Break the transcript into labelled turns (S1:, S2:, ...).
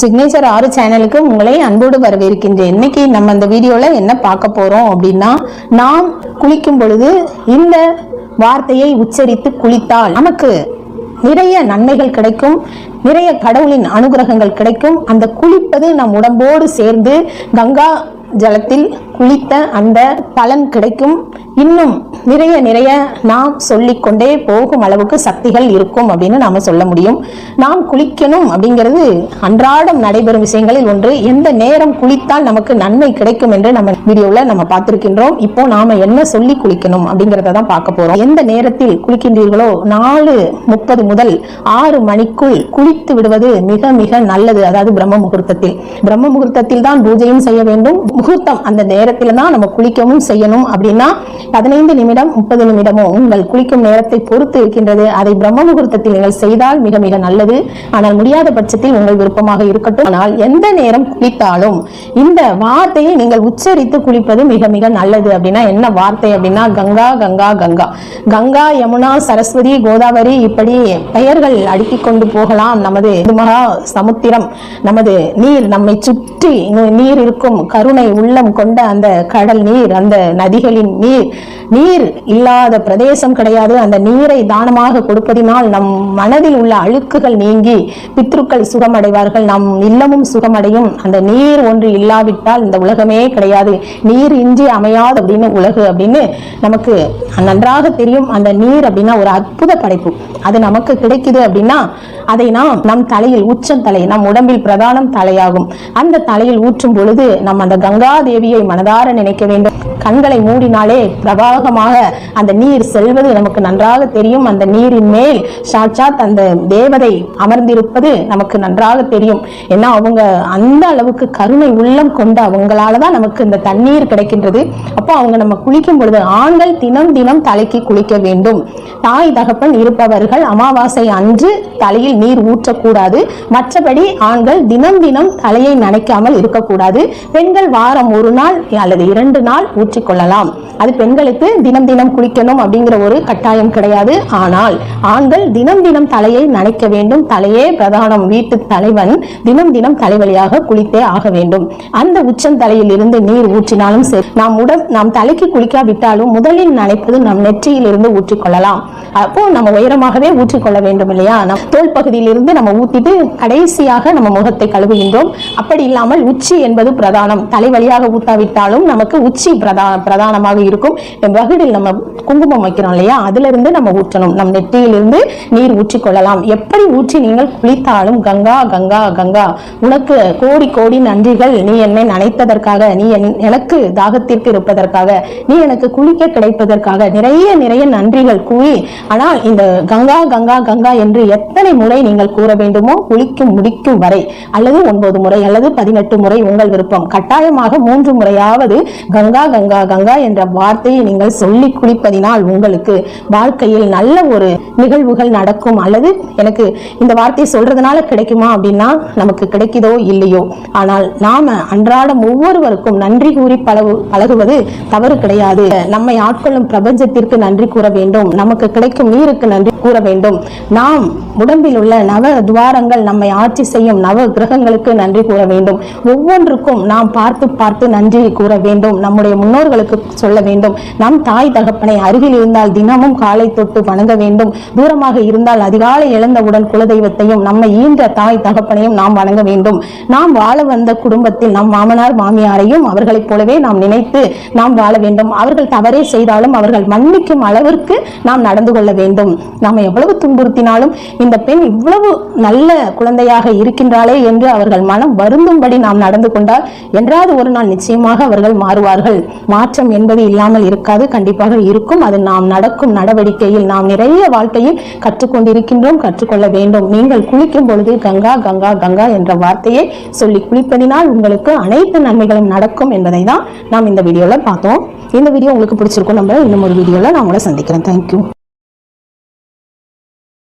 S1: Signature ஆறு சேனலுக்கு உங்களை அன்போடு வரவேற்கின்றேன். இன்னைக்கு நம்ம இந்த வீடியோவில் என்ன பார்க்க போறோம் அப்படின்னா நாம் குளிக்கும் பொழுது இந்த வார்த்தையை உச்சரித்து குளித்தால் நமக்கு நிறைய நன்மைகள் கிடைக்கும் நிறைய கடவுளின் அனுகிரகங்கள் கிடைக்கும். அந்த குளிப்பது நம் உடம்போடு சேர்ந்து கங்கா ஜலத்தில் குளித்த அந்த பலன் கிடைக்கும். இன்னும் நிறைய நிறைய நாம் சொல்லிக்கொண்டே போகும் அளவுக்கு சக்திகள் இருக்கும் அப்படின்னு நாம சொல்ல முடியும். நாம் குளிக்கணும் அப்படிங்கிறது அன்றாடம் நடைபெறும் விஷயங்களில் ஒன்று. எந்த நேரம் குளித்தால் நமக்கு நன்மை கிடைக்கும் என்று நம்ம வீடியோவில் நம்ம பார்த்துருக்கின்றோம். இப்போ நாம என்ன சொல்லி குளிக்கணும் அப்படிங்கிறத தான் பார்க்க போகிறோம் எந்த நேரத்தில் குளிக்கின்றீர்களோ நாலு முப்பது முதல் ஆறு மணிக்குள் குளித்து விடுவது மிக மிக நல்லது. அதாவது பிரம்ம முகூர்த்தத்தில். பிரம்ம முகூர்த்தத்தில் தான் பூஜையும் செய்ய வேண்டும். முகூர்த்தம் அந்த நேரத்தில் தான் நம்ம குளிக்கவும் செய்யணும். அப்படின்னா பதினைந்து நிமிடம் முப்பது நிமிடமோ உங்கள் குளிக்கும் நேரத்தை பொறுத்து இருக்கின்றது. அதை பிரம்ம முகூர்த்தத்தில் நீங்கள் செய்தால் மிக மிக நல்லது. ஆனால் முடியாத பட்சத்தில் உங்கள் விருப்பமாக இருக்கட்டும். ஆனால் எந்த நேரம் குளித்தாலும் இந்த வார்த்தையை நீங்கள் உச்சரித்து குளிப்பது மிக மிக நல்லது. அப்படின்னா என்ன வார்த்தை அப்படின்னா கங்கா கங்கா கங்கா. கங்கா யமுனா சரஸ்வதி கோதாவரி இப்படி பெயர்கள் அடுக்கி கொண்டு போகலாம். நமது மகா சமுத்திரம் நமது நீர் நம்மை சுற்றி நீர் இருக்கும் கருணை உள்ளம் கொண்ட அந்த கடல் நீர் அந்த நதிகளின் நீர் நீர் இல்லாத பிரதேசம் கிடையாது. அந்த நீரை தானமாக கொடுப்பதினால் நம் மனதில் உள்ள அழுக்குகள் நீங்கி பித்ருக்கள் சுகமடைவார்கள். நம் இல்லமும் சுகமடையும். அந்த நீர் ஒன்று இல்லாவிட்டால் இந்த உலகமே கிடையாது. நீர் இன்றி அமையாது அப்படின்னு உலகு அப்படின்னு நமக்கு நன்றாக தெரியும். அந்த நீர் அப்படின்னா ஒரு அற்புத படைப்பு. அது நமக்கு கிடைக்குது அப்படின்னா அதை நாம் நம் தலையில் உச்சம் தலை நம் உடம்பில் பிரதானம் தலையாகும். அந்த தலையில் ஊற்றும் பொழுது நம் அந்த கங்கா தேவியை மனதார நினைக்க வேண்டும். கண்களை மூடினாலே பிரபாகமாக அந்த நீர் செல்வது நமக்கு நன்றாக தெரியும். அந்த நீரின் மேல் சாட்சாத் அந்த தேவதை அமர்ந்திருப்பது நமக்கு நன்றாக தெரியும். ஏன்னா அவங்க அந்த அளவுக்கு கருணை உள்ளம் கொண்ட அவங்களால தான் நமக்கு இந்த தண்ணீர் கிடைக்கின்றது. அப்போ அவங்க நம்ம குளிக்கும் பொழுது ஆண்கள் தினம் தினம் தலைக்கு குளிக்க வேண்டும். தாய் தகப்பன் இருப்பவர்கள் அமாவாசை அன்று தலையில் நீர் ஊற்றக்கூடாது. மற்றபடி ஆண்கள் தினம் தினம் தலையை நனைக்காமல் இருக்கக்கூடாது. பெண்கள் வாரம் ஒரு நாள் அல்லது இரண்டு நாள் ஊற்றிக்கொள்ளலாம். அது பெண்களுக்கு தினம் தினம் குளிக்கணும் அப்படிங்கிற ஒரு கட்டாயம் கிடையாது. ஆனால் ஆண்கள் தினம் தினம் தலையை நனைக்க வேண்டும். தலையே பிரதானம் வீட்டு தலைவன் தினம் தினம் தலைவலியாக குளித்தே ஆக வேண்டும். அந்த உச்சந்தலையில் இருந்து நீர் ஊற்றினாலும் சரி நாம் உடல் நாம் தலைக்கு குளிக்காவிட்டாலும் முதலில் நனைப்பது நம் நெற்றியில் இருந்து ஊற்றிக்கொள்ளலாம். அப்போ நம்ம உயரமாகவே ஊற்றிக்கொள்ள வேண்டும் இல்லையா? நம் தோல் பகுதியிலிருந்து நம்ம ஊத்திட்டு கடைசியாக நம்ம முகத்தை கழுவுகின்றோம். அப்படி இல்லாமல் உச்சி என்பது பிரதானம். தலை வழியாக ஊத்தாவிட்டாலும் நமக்கு உச்சி பிரதா பிரதானமாக இருக்கும். வகுடில் நம்ம குங்குமம் வைக்கிறோம் இல்லையா? அதுல இருந்து நம்ம ஊற்றணும். நம் நெற்றியிலிருந்து நீர் ஊற்றிக்கொள்ளலாம். எப்படி ஊற்றி நீங்கள் குளித்தாலும் கங்கா கங்கா கங்கா. உனக்கு கோடி கோடி நன்றிகள். நீ என்னை நனைத்ததற்காக நீ என்- எனக்கு தாகத்திற்கு இருப்பதற்காக நீ எனக்கு குளிக்க கிடைப்பதற்காக நிறைய நிறைய நன்றிகள் கூறி ஆனால் இந்த கங்கா கங்கா கங்கா என்று எத்தனை முறை நீங்கள் கூற வேண்டுமோ குளிக்கும் முடிக்கும் வரை அல்லது ஒன்பது முறை அல்லது பதினெட்டு முறை உங்கள் விருப்பம். கட்டாயமாக மூன்று முறையாவது கங்கா கங்கா கங்கா என்ற வார்த்தையை நீங்கள் சொல்லி குளிப்பதினால் உங்களுக்கு வாழ்க்கையில் நல்ல ஒரு நிகழ்வுகள் நடக்கும். அல்லது எனக்கு இந்த வார்த்தையை சொல்றதுனால கிடைக்குமா அப்படின்னா நமக்கு கிடைக்குதோ இல்லையோ. ஆனால் நாம அன்றாடம் ஒவ்வொருவருக்கும் நன்றி கூறி பழகு பழகுவது தவறு கிடையாது. நம்மை ஆட்கொள்ளும் பிரபஞ்சத்திற்கு நன்றி கூற வேண்டும். நமக்கு கிடைக்கும் நீருக்கு நன்றி கூற வேண்டும். நாம் உடம்பில் உள்ள நவ துவாரங்கள் நம்மை ஆட்சி செய்யும் நவ கிரகங்களுக்கு நன்றி கூற வேண்டும். ஒவ்வொன்றுக்கும் நாம் பார்த்து பார்த்து நன்றி கூற வேண்டும். நம்முடைய முன்னோர்களுக்கு சொல்ல வேண்டும். நம் தாய் தகப்பனை அருகில் இருந்தால் தினமும் காலை தொட்டு வணங்க வேண்டும். தூரமாக இருந்தால் அதிகாலை எழுந்தவுடன் குலதெய்வத்தையும் நம்மை ஈன்ற தாய் தகப்பனையும் நாம் வணங்க வேண்டும். நாம் வாழ வந்த குடும்பத்தில் நம் மாமனார் மாமியாரையும் அவர்களைப் போலவே நாம் நினைத்து நாம் வாழ வேண்டும். அவர்கள் தவறே செய்தாலும் அவர்கள் மன்னிக்கும் அளவிற்கு நாம் நடந்து கொள்ள வேண்டும். நாம் எவ்வளவு துன்புறுத்தினாலும் இந்த பெண் இவ்வளவு நல்ல குழந்தையாக இருக்கின்றாளே என்று அவர்கள் மனம் வருந்தும்படி நாம் நடந்து கொண்டால் என்றாவது ஒரு நாள் நிச்சயமாக அவர்கள் மாறுவார்கள். மாற்றம் என்பது இல்லாமல் இருக்காது கண்டிப்பாக இருக்கும். அது நாம் நடக்கும் நடவடிக்கையில் நாம் நிறைய வாழ்க்கையில் கற்றுக்கொண்டிருக்கின்றோம் கற்றுக்கொள்ள வேண்டும். நீங்கள் குளிக்கும் பொழுது கங்கா கங்கா கங்கா என்ற வார்த்தையை சொல்லி குளிப்பதினால் உங்களுக்கு அனைத்து நன்மைகளும் நடக்கும் என்பதை தான் நாம் இந்த வீடியோவில் பார்த்தோம். இந்த வீடியோ உங்களுக்கு பிடிச்சிருக்கும் நம்ம இன்னும் ஒரு வீடியோவில் நான் உங்களை சந்திக்கிறேன். தேங்க்யூ